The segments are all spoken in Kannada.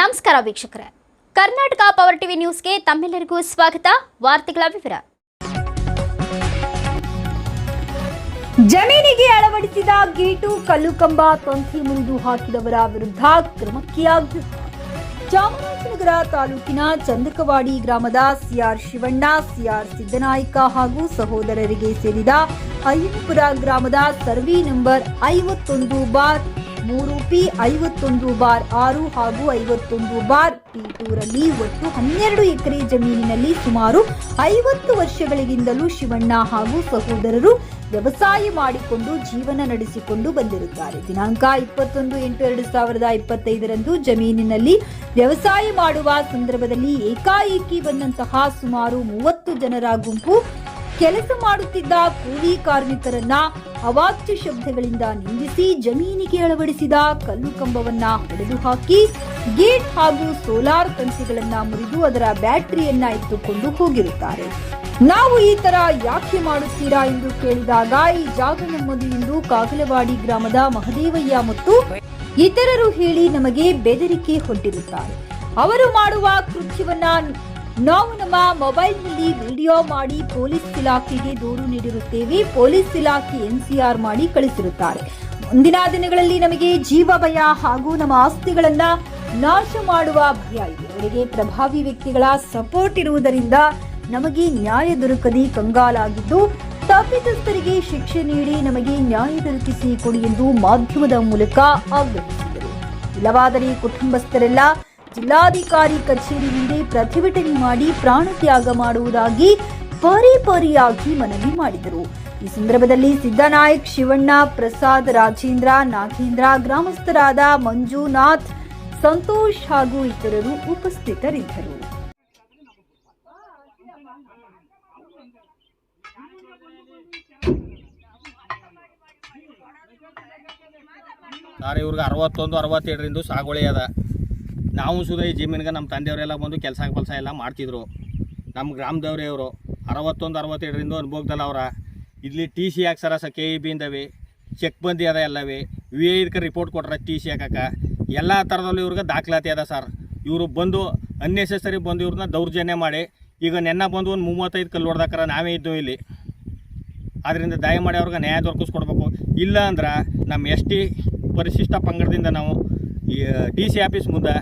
ನಮಸ್ಕಾರ ವೀಕ್ಷಕರೇ. ಕರ್ನಾಟಕ ಪವರ್ ಟಿವಿ ನ್ಯೂಸ್ಗೆ ತಮ್ಮೆಲ್ಲರಿಗೂ ಸ್ವಾಗತ. ವಾರ್ತೆಗಳ ವಿವರ. ಜಮೀನಿಗೆ ಅಳವಡಿಸಿದ ಗೇಟು, ಕಲ್ಲುಕಂಬ ತಂತಿ ಮುರಿದು ಹಾಕಿದವರ ವಿರುದ್ಧ ಕ್ರಮಕ್ಕೆ ಆಗ್ರಹ ಚಾಮರಾಜನಗರ ತಾಲೂಕಿನ ಚಂದಕವಾಡಿ ಗ್ರಾಮದ ಸಿಆರ್ ಶಿವಣ್ಣ, ಸಿಆರ್ ಸಿದ್ದನಾಯಕ ಹಾಗೂ ಸಹೋದರರಿಗೆ ಸೇರಿದ ಅಯ್ಯನಪುರ ಗ್ರಾಮದ ಸರ್ವಿ ನಂಬರ್ ಐವತ್ತೊಂದು ಬಾರ್ ಮೂರು ಪಿ ಐವತ್ತೊಂದು ಬಾರ್ ಆರು ಹಾಗೂ ಐವತ್ತೊಂದು ಬಾರ್. ಪಿ ಟೂರಲ್ಲಿ ಒಟ್ಟು ಹನ್ನೆರಡು ಎಕರೆ ಜಮೀನಿನಲ್ಲಿ ಸುಮಾರು ಐವತ್ತು ವರ್ಷಗಳಿಗಿಂದಲೂ ಶಿವಣ್ಣ ಹಾಗೂ ಸಹೋದರರು ವ್ಯವಸಾಯ ಮಾಡಿಕೊಂಡು ಜೀವನ ನಡೆಸಿಕೊಂಡು ಬಂದಿರುತ್ತಾರೆ. ದಿನಾಂಕ ಇಪ್ಪತ್ತೊಂದು ಎಂಟು ಎರಡು ಸಾವಿರದ ಇಪ್ಪತ್ತೈದರಂದು ಜಮೀನಿನಲ್ಲಿ ವ್ಯವಸಾಯ ಮಾಡುವ ಸಂದರ್ಭದಲ್ಲಿ ಏಕಾಏಕಿ ಬಂದಂತಹ ಸುಮಾರು ಮೂವತ್ತು ಜನರ ಗುಂಪು ಕೆಲಸ ಮಾಡುತ್ತಿದ್ದ ಕೂಲಿ ಕಾರ್ಮಿಕರನ್ನ ಅವಾಚ್ಯ ಶಬ್ದಗಳಿಂದ ನಿಂದಿಸಿ ಜಮೀನಿಗೆ ಅಳವಡಿಸಿದ ಕಲ್ಲು ಕಂಬವನ್ನ ಹೊಡೆದು ಹಾಕಿ, ಗೇಟ್ ಹಾಗೂ ಸೋಲಾರ್ ತಂತಿಗಳನ್ನ ಮುರಿದು ಅದರ ಬ್ಯಾಟರಿಯನ್ನ ಇಟ್ಟುಕೊಂಡು ಹೋಗಿರುತ್ತಾರೆ. ನಾವು ಈ ತರ ಯಾಕೆ ಮಾಡುತ್ತೀರಾ ಎಂದು ಕೇಳಿದಾಗ, ಈ ಜಾಗ ನಮ್ಮದು ಎಂದು ಕಾಗಲವಾಡಿ ಗ್ರಾಮದ ಮಹದೇವಯ್ಯ ಮತ್ತು ಇತರರು ಹೇಳಿ ನಮಗೆ ಬೆದರಿಕೆ ಹೊಟ್ಟಿರುತ್ತಾರೆ ಅವರು ಮಾಡುವ ಕೃತ್ಯವನ್ನ ನಾವು ನಮ್ಮ ಮೊಬೈಲ್ನಲ್ಲಿ ವಿಡಿಯೋ ಮಾಡಿ ಪೊಲೀಸ್ ಇಲಾಖೆಗೆ ದೂರು ನೀಡಿರುತ್ತೇವೆ. ಪೊಲೀಸ್ ಇಲಾಖೆ ಎನ್ಸಿಆರ್ ಮಾಡಿ ಕಳಿಸಿರುತ್ತಾರೆ. ಮುಂದಿನ ದಿನಗಳಲ್ಲಿ ನಮಗೆ ಜೀವ ಭಯ ಹಾಗೂ ನಮ್ಮ ಆಸ್ತಿಗಳನ್ನ ನಾಶ ಮಾಡುವ ಭಯ ಇದೆ. ಅವರಿಗೆ ಪ್ರಭಾವಿ ವ್ಯಕ್ತಿಗಳ ಸಪೋರ್ಟ್ ಇರುವುದರಿಂದ ನಮಗೆ ನ್ಯಾಯ ದೊರಕದೆ ಕಂಗಾಲಾಗಿದ್ದು, ತಪ್ಪಿತಸ್ಥರಿಗೆ ಶಿಕ್ಷೆ ನೀಡಿ ನಮಗೆ ನ್ಯಾಯ ದೊರಕಿಸಿ ಕೊಡಿ ಎಂದು ಮಾಧ್ಯಮದ ಮೂಲಕ ಆಗ್ರಹಿಸಿದರು. ಇಲ್ಲವಾದರೆ ಕುಟುಂಬಸ್ಥರೆಲ್ಲ ಜಿಲ್ಲಾಧಿಕಾರಿ ಕಚೇರಿ ಮುಂದೆ ಪ್ರತಿಭಟನೆ ಮಾಡಿ ಪ್ರಾಣ ತ್ಯಾಗ ಮಾಡುವುದಾಗಿ ಪರಿ ಪರಿಯಾಗಿ ಮನವಿ ಮಾಡಿದರು. ಈ ಸಂದರ್ಭದಲ್ಲಿ ಸಿದ್ದನಾಯಕ್ ಶಿವಣ್ಣ, ಪ್ರಸಾದ್ ರಾಜೇಂದ್ರ, ನಾಗೇಂದ್ರ ಗ್ರಾಮಸ್ಥರಾದ ಮಂಜುನಾಥ್, ಸಂತೋಷ್ ಹಾಗೂ ಇತರರು ಉಪಸ್ಥಿತರಿದ್ದರು. ಇವ್ರಿಗೆ ಅರವತ್ತೊಂದು ಅರವತ್ತೆರಡರಿಂದ ಸಾಗುವಳಿ ಅದ. ನಾವು ಸುಧಾ ಈ ಜಮೀನಿಗೆ ನಮ್ಮ ತಂದೆಯವರೆಲ್ಲ ಬಂದು ಕೆಲಸ ಕೆಲಸ ಎಲ್ಲ ಮಾಡ್ತಿದ್ರು. ನಮ್ಮ ಗ್ರಾಮದವ್ರೇ ಅವರು ಅರವತ್ತೊಂದು, ಅರವತ್ತೆರಡರಿಂದ ಅನುಭವದಲ್ಲ ಅವರ. ಇಲ್ಲಿ ಟಿ ಸಿ ಹಾಕ್ಸರ ಸ ಕೆ ಇ ಬಿಂದವೆ ಚೆಕ್ ಬಂದಿ ಅದ ಎಲ್ಲವೇ. ವಿ ಐ ಇದಕ್ಕೆ ರಿಪೋರ್ಟ್ ಕೊಟ್ರೆ ಟಿ ಸಿ ಹಾಕಕ್ಕೆ. ಎಲ್ಲ ಥರದಲ್ಲೂ ಇವ್ರಿಗೆ ದಾಖಲಾತಿ ಅದ ಸರ್. ಇವರು ಬಂದು ಅನ್ನೆಸೆಸರಿ ಬಂದು ಇವ್ರನ್ನ ದೌರ್ಜನ್ಯ ಮಾಡಿ, ಈಗ ನೆನ್ನ ಬಂದು ಒಂದು ಮೂವತ್ತೈದು ಕಲ್ಲು ಹೊಡೆದಾಕರ ನಾವೇ ಇದ್ದು ಇಲ್ಲಿ. ಆದ್ದರಿಂದ ದಯಮಾಡಿ ಅವ್ರಿಗೆ ನ್ಯಾಯ ದೊರಕಿಸ್ಕೊಡ್ಬೇಕು. ಇಲ್ಲ ಅಂದ್ರೆ ನಮ್ಮ ಎಸ್ ಟಿ ಪರಿಶಿಷ್ಟ ಪಂಗಡದಿಂದ ನಾವು ಈ ಡಿ ಸಿ ಆಫೀಸ್ ಮುಂದೆ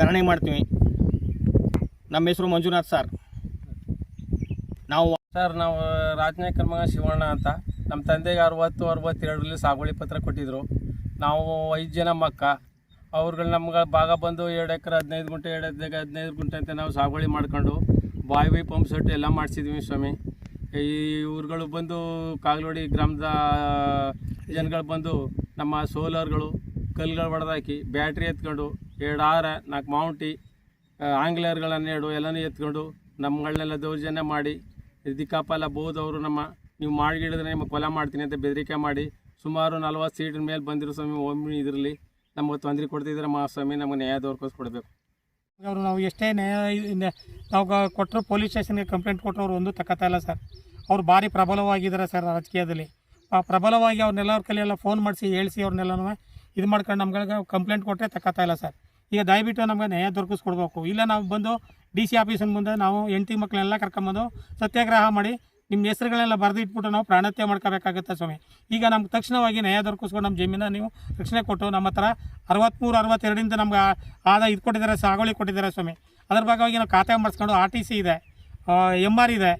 ಧರಣಿ ಮಾಡ್ತೀವಿ. ನಮ್ಮ ಹೆಸರು ಮಂಜುನಾಥ್ ಸರ್. ನಾವು ಸರ್, ನಾವು ರಾಜನೇ ಕರ್ಮಗ ಶಿವಣ್ಣ ಅಂತ. ನಮ್ಮ ತಂದೆಗೆ ಅರವತ್ತು, ಅರವತ್ತೆರಡರಲ್ಲಿ ಸಾಗುವಳಿ ಪತ್ರ ಕೊಟ್ಟಿದ್ದರು ನಾವು ಐದು ಜನ ಮಕ್ಕ. ಅವ್ರುಗಳು ನಮ್ಗೆ ಭಾಗ ಬಂದು ಎರಡು ಎಕರೆ ಹದಿನೈದು ಗುಂಟೆ, ಎರಡು ಹದಿನೈದು ಹದಿನೈದು ಗುಂಟೆ ಅಂತ ನಾವು ಸಾಗುವಳಿ ಮಾಡ್ಕೊಂಡು ಬಾಯಿ ಬಾಯಿ ಪಂಪ್ ಸೆಟ್ ಎಲ್ಲ ಮಾಡಿಸಿದ್ವಿ ಸ್ವಾಮಿ. ಈ ಊರುಗಳು ಬಂದು ಕಾಗಲೋಡಿ ಗ್ರಾಮದ ಜನಗಳು ಬಂದು ನಮ್ಮ ಸೋಲಾರ್ಗಳು, ಕಲ್ಲುಗಳು ಹೊಡೆದಾಕಿ ಬ್ಯಾಟ್ರಿ ಎತ್ಕೊಂಡು ಎರಡು ಆರ ನಾಲ್ಕು ಮೌಂಟಿ ಆಂಗ್ಲೇಯರ್ಗಳನ್ನೆರಡು ಎಲ್ಲನೂ ಎತ್ಕೊಂಡು ನಮ್ಮಗಳನ್ನೆಲ್ಲ ದೌರ್ಜನ್ಯ ಮಾಡಿ ದಿಕ್ಕಾಪಲ್ಲ ಬೋದವರು ನಮ್ಮ, ನೀವು ಮಾಡಿಗಿಡಿದ್ರೆ ನಿಮಗೆ ಕೊಲೆ ಮಾಡ್ತೀನಿ ಅಂತ ಬೆದರಿಕೆ ಮಾಡಿ, ಸುಮಾರು ನಲ್ವತ್ತು ಸೀಟಿನ ಮೇಲೆ ಬಂದಿರೋ ಸ್ವಾಮಿ ಒಮ್ಮೆ ಇದರಲ್ಲಿ ನಮಗೆ ತೊಂದರೆ ಕೊಡ್ತಿದ್ರೆ ಮಾ ಸ್ವಾಮಿ ನಮಗೆ ನ್ಯಾಯ ದೊರಕಿಸ್ಕೊಡ್ಬೇಕು. ಅವರು ನಾವು ಎಷ್ಟೇ ನ್ಯಾಯ ನಾವು ಕೊಟ್ಟರು ಪೊಲೀಸ್ ಸ್ಟೇಷನ್ಗೆ ಕಂಪ್ಲೇಂಟ್ ಕೊಟ್ಟರು ಒಂದು ತಕ್ಕತಾ ಇಲ್ಲ ಸರ್. ಅವ್ರು ಭಾರಿ ಪ್ರಬಲವಾಗಿದ್ದಾರೆ ಸರ್ ರಾಜಕೀಯದಲ್ಲಿ. ಆ, ಪ್ರಬಲವಾಗಿ ಅವ್ರನ್ನೆಲ್ಲ ಅವ್ರ ಕೈಲೆಲ್ಲ ಫೋನ್ ಮಾಡಿಸಿ ಹೇಳಿಸಿ ಅವ್ರನ್ನೆಲ್ಲನೂ ಇದು ಮಾಡ್ಕೊಂಡು ನಮ್ಗಳಿಗೆ ಕಂಪ್ಲೇಂಟ್ ಕೊಟ್ಟರೆ ತಕ್ಕತಾ ಇಲ್ಲ ಸರ್. ಈಗ ದಯವಿಟ್ಟು ನಮಗೆ ನ್ಯಾಯ ದೊರಕಿಸ್ಕೊಡ್ಬೇಕು. ಇಲ್ಲ ನಾವು ಬಂದು ಡಿ ಸಿ ಆಫೀಸಿನ ಮುಂದೆ ನಾವು ಹೆಂಡತಿ ಮಕ್ಕಳನ್ನೆಲ್ಲ ಕರ್ಕೊಂಬಂದು ಸತ್ಯಾಗ್ರಹ ಮಾಡಿ ನಿಮ್ಮ ಹೆಸರುಗಳೆಲ್ಲ ಬರೆದಿಟ್ಬಿಟ್ಟು ನಾವು ಪ್ರಾಣತ್ಯ ಮಾಡ್ಕೋಬೇಕಾಗುತ್ತೆ ಸ್ವಾಮಿ. ಈಗ ನಮ್ಗೆ ತಕ್ಷಣವಾಗಿ ನ್ಯಾಯ ದೊರಕಿಸ್ಕೊಂಡು ನಮ್ಮ ಜಮೀನ ನೀವು ರಕ್ಷಣೆ ಕೊಟ್ಟು ನಮ್ಮ ಹತ್ರ ಅರವತ್ತ್ಮೂರು ಅರವತ್ತೆರಡಿಂದ ನಮ್ಗೆ ಆದಾಯ ಆದ ಇದು ಕೊಟ್ಟಿದ್ದಾರೆ, ಸಾಗುವಳಿ ಕೊಟ್ಟಿದ್ದಾರೆ ಸ್ವಾಮಿ. ಅದ್ರ ಭಾಗವಾಗಿ ನಾವು ಖಾತೆ ಮಾಡಿಸ್ಕೊಂಡು ಆರ್ ಟಿ ಸಿ ಇದೆ ಎಂ ಆರ್ ಇದೆ.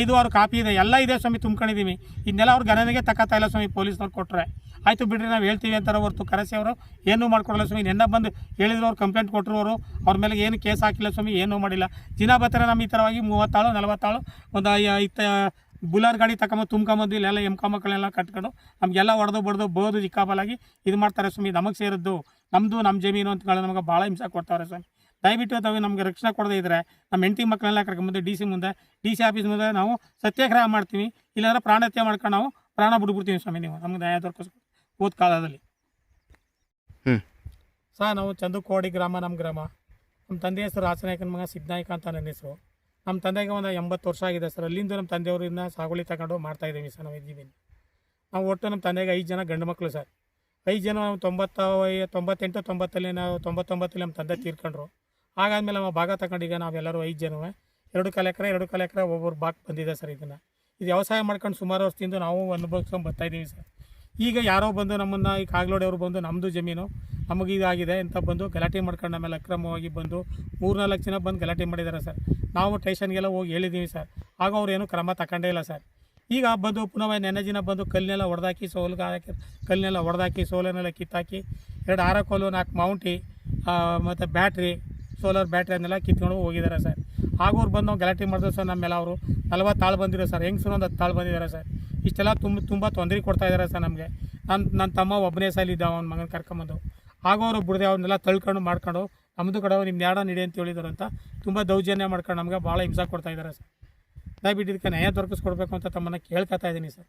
ಐದು ಆರು ಕಾಪಿ ಇದೆ, ಎಲ್ಲ ಇದೆ ಸ್ವಾಮಿ ತುಂಬ್ಕೊಂಡಿದ್ದೀವಿ ಇದನ್ನೆಲ್ಲ ಅವ್ರು ಗಣನೆಗೆ ತಕ್ಕತ್ತಾ ಇಲ್ಲ ಸ್ವಾಮಿ ಪೊಲೀಸ್ನವ್ರು ಕೊಟ್ಟರೆ ಆಯಿತು ಬಿಡ್ರಿ, ನಾವು ಹೇಳ್ತೀವಿ ಅಂತಾರೆ ಹೊರತು ಕರೆಸಿ ಅವರು. ಏನೂ ಮಾಡ್ಕೊಡಲ್ಲ ಸ್ವಾಮಿ, ನೆನ್ನ ಬಂದು ಹೇಳಿದ್ರು ಅವ್ರು ಕಂಪ್ಲೇಂಟ್ ಕೊಟ್ಟರು ಅವರು. ಅವ್ರ ಮೇಲೆ ಏನು ಕೇಸ್ ಹಾಕಿಲ್ಲ ಸ್ವಾಮಿ, ಏನೂ ಮಾಡಿಲ್ಲ. ದಿನ ಬರ್ತಾರೆ ನಮ್ಮ ಈ ಥರವಾಗಿ ಮೂವತ್ತಾಳು, ನಲವತ್ತಾಳು, ಒಂದು ಇತ್ತ, ಬುಲಾರ್ ಗಾಡಿ ತಗೊಂಬಂದು ತುಂಬ್ಕೊಂಬಂದು, ಇಲ್ಲೆಲ್ಲ ಎಮ್ಕ ಮಕ್ಕಳೆಲ್ಲ ಕಟ್ಕೊಂಡು ನಮಗೆಲ್ಲ ಹೊಡೆದು ಬಡ್ದು ಬೋದು ಚಿಕ್ಕಾಬಲಾಗಿ ಇದು ಮಾಡ್ತಾರೆ ಸ್ವಾಮಿ, ನಮಗೆ ಸೇರಿದ್ದು. ನಮ್ಮದು ನಮ್ಮ ಜಮೀನು ಅಂತಗಳು ನಮಗೆ ಭಾಳ ಹಿಂಸೆ ಕೊಡ್ತಾರೆ ಸ್ವಾಮಿ. ದಯವಿಟ್ಟು ತಾವು ನಮಗೆ ರಕ್ಷಣೆ ಕೊಡದೇ ಇದ್ದರೆ ನಮ್ಮ ಹೆಂಡತಿ ಮಕ್ಕಳೆಲ್ಲ ಕರ್ಕೊಂಬಂದು ಡಿ ಸಿ ಮುಂದೆ ಡಿ ಸಿ ಆಫೀಸ್ ಮುಂದೆ ನಾವು ಸತ್ಯಾಗ್ರಹ ಮಾಡ್ತೀವಿ. ಇಲ್ಲಾಂದ್ರೆ ಪ್ರಾಣಹತ್ಯೆ ಮಾಡ್ಕೊಂಡು ನಾವು ಪ್ರಾಣ ಬಿಡ್ಬಿಡ್ತೀವಿ ಸ್ವಾಮಿ ನೀವು. ನಮ್ಗೆ ನ್ಯಾಯ ದೊರಕಿಸ್ಕೊ ಓದ್ ಕಾಲದಲ್ಲಿ ಸರ್ ನಾವು ಚಂದುಕೋಡಿ ಗ್ರಾಮ ನಮ್ಮ ಗ್ರಾಮ. ನಮ್ಮ ತಂದೆ ಹೆಸರು ಆಸನಾಯಕನ ಮಗ ಸಿದ್ಧನಾಯಕ ಅಂತ ನನ್ನ ಹೆಸರು. ನಮ್ಮ ತಂದೆಗೆ ಒಂದು ಎಂಬತ್ತು ವರ್ಷ ಆಗಿದೆ ಸರ್. ಅಲ್ಲಿಂದ ನಮ್ಮ ತಂದೆಯವರಿಂದ ಸಾಗುಳಿ ತಗೊಂಡು ಮಾಡ್ತಾ ಇದ್ದೀವಿ ಸರ್. ನಾವು ಇದ್ದೀವಿ. ನಾವು ಒಟ್ಟು ನಮ್ಮ ತಂದೆಗೆ ಐದು ಜನ ಗಂಡು ಮಕ್ಕಳು ಸರ್. ಐದು ಜನ ನಾವು ತೊಂಬತ್ತ ತೊಂಬತ್ತೆಂಟು ತೊಂಬತ್ತಲ್ಲಿ ನಾವು ತೊಂಬತ್ತೊಂಬತ್ತಲ್ಲಿ ನಮ್ಮ ತಂದೆ ತೀರ್ಕೊಂಡ್ರು. ಹಾಗಾದ್ಮೇಲೆ ನಾವು ಭಾಗ ತಗೊಂಡು ಈಗ ನಾವೆಲ್ಲರೂ ಐದು ಜನವೇ. ಎರಡು ಕಾಲ ಎಕರೆ, ಎರಡು ಕಾಲ ಎಕರೆ ಒಬ್ಬೊಬ್ರು ಬಾಕ್ ಬಂದಿದೆ ಸರ್ ಇದನ್ನು. ಇದು ವ್ಯವಸಾಯ ಮಾಡ್ಕೊಂಡು ಸುಮಾರು ವರ್ಷದಿಂದ ನಾವು ಅನುಭವಿಸ್ಕೊಂಡು ಬರ್ತಾ ಇದ್ದೀವಿ ಸರ್. ಈಗ ಯಾರೋ ಬಂದು ನಮ್ಮನ್ನು, ಈ ಕಾಗ್ಲೋಡಿಯವರು ಬಂದು ನಮ್ಮದು ಜಮೀನು, ನಮಗೆ ಇದಾಗಿದೆ ಅಂತ ಬಂದು ಗಲಾಟೆ ಮಾಡ್ಕೊಂಡು ಆಮೇಲೆ ಅಕ್ರಮವಾಗಿ ಬಂದು ಮೂರ್ನಾಲ್ಕು ಜನ ಬಂದು ಗಲಾಟೆ ಮಾಡಿದ್ದಾರೆ ಸರ್. ನಾವು ಟೇಷನ್ಗೆಲ್ಲ ಹೋಗಿ ಹೇಳಿದ್ದೀವಿ ಸರ್. ಆಗ ಅವ್ರು ಏನೂ ಕ್ರಮ ತಗೊಂಡೇ ಇಲ್ಲ ಸರ್. ಈಗ ಬಂದು ಪುನಃ ನೆನ್ನೆ ದಿನ ಬಂದು ಕಲ್ಲನ್ನೆಲ್ಲ ಹೊಡೆದಾಕಿ ಸೋಲ್ಗೆ ಹಾಕಿ ಕಲ್ಲನ್ನೆಲ್ಲ ಹೊಡೆದಾಕಿ ಸೋಲನ್ನೆಲ್ಲ ಕಿತ್ತಾಕಿ, ಎರಡು ಆರ ಕೋಲು ನಾಲ್ಕು ಮೌಂಟಿ ಮತ್ತು ಬ್ಯಾಟ್ರಿ ಸೋಲಾರ್ ಬ್ಯಾಟ್ರಿ ಅದನ್ನೆಲ್ಲ ಕಿತ್ಕೊಂಡು ಹೋಗಿದ್ದಾರೆ ಸರ್. ಹಾಗೂ ಅವ್ರು ಬಂದು ನಾವು ಗಲಾಟೆ ಮಾಡಿದ್ರು ಸರ್, ನಮ್ಮೆಲ್ಲ ಅವರು ನಲ್ವತ್ತು ತಾಳು ಬಂದಿರೋ ಸರ್, ಹೆಂಗ್ಸರು ಒಂದು ಹತ್ತು ತಾಳು ಬಂದಿದ್ದಾರೆ ಸರ್. ಇಷ್ಟೆಲ್ಲ ತುಂಬ ತುಂಬ ತೊಂದರೆ ಕೊಡ್ತಾ ಇದ್ದಾರೆ ಸರ್ ನಮಗೆ. ನನ್ನ ನನ್ನ ತಮ್ಮ ಒಬ್ಬನೇ ಸಲಿದ್ದ ಅವ್ನ ಮಗನ ಕರ್ಕೊಂಬಂದು. ಹಾಗೂ ಅವರು ಬಿಡದೆ ಅವ್ರನ್ನೆಲ್ಲ ತಳ್ಕೊಂಡು ಮಾಡ್ಕೊಂಡು ನಮ್ಮದು ಕಡೆ ನಿಮ್ಮ ನ್ಯಾಡ ನೀಡಿ ಅಂತ ಹೇಳಿದ್ರು ಅಂತ ತುಂಬ ದೌರ್ಜನ್ಯ ಮಾಡ್ಕೊಂಡು ನಮಗೆ ಭಾಳ ಹಿಂಸೆ ಕೊಡ್ತಾ ಇದ್ದಾರೆ ಸರ್. ದಯವಿಟ್ಟು ಇದಕ್ಕೆ ನ್ಯಾಯ ದೊರಕಿಸ್ಕೊಡ್ಬೇಕು ಅಂತ ತಮ್ಮನ್ನು ಕೇಳ್ಕೊತಾ ಇದ್ದೀನಿ ಸರ್.